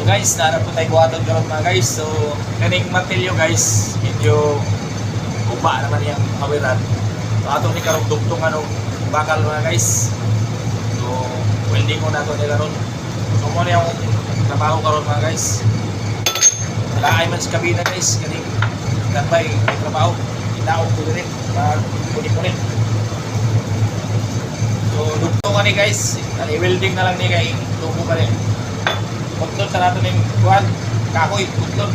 So guys, naarap po tayo buhaton karon mga guys. So, kaning martilyo guys, medyo uba naman yung kawiran. So, ato ni karong dugtong ano, bakal mga guys. So, welding ko na to ni karon. So, mo na yung trabaho karon mga guys. Laay man sa kabina guys, kaning nabay may trabaho. Inaog ko rin, mag-kunin-kunin. So, dugtong ka ni guys. I-welding na lang ni kay tubo ka rin. Putlon sa nato ng kuhan. Kahoy, putlon.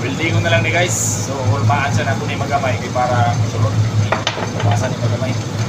Welding ko na lang ni guys. So, hulmaan siya na ito ni magamay para masulot. Pumasan ni magamay.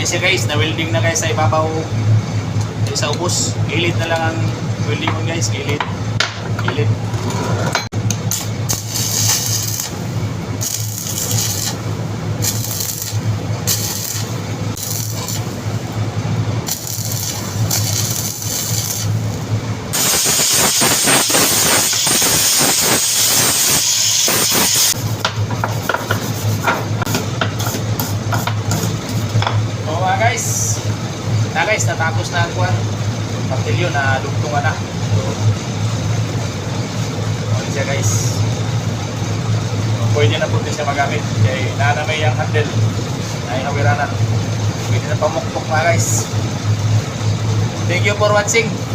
Muna siya guys, na-welding na guys sa ibabaw sa ubos. Gilid na lang ang welding mo guys, gilid. Gilid. So mga guys, na guys, natapos na ang kuhan. Martilyo na dugtungan na. Ano siya guys. Pwede na po din siya magamit. Kaya nanamay ang handle na inawiranan. Pwede na pamukpok mga guys. Thank you for watching.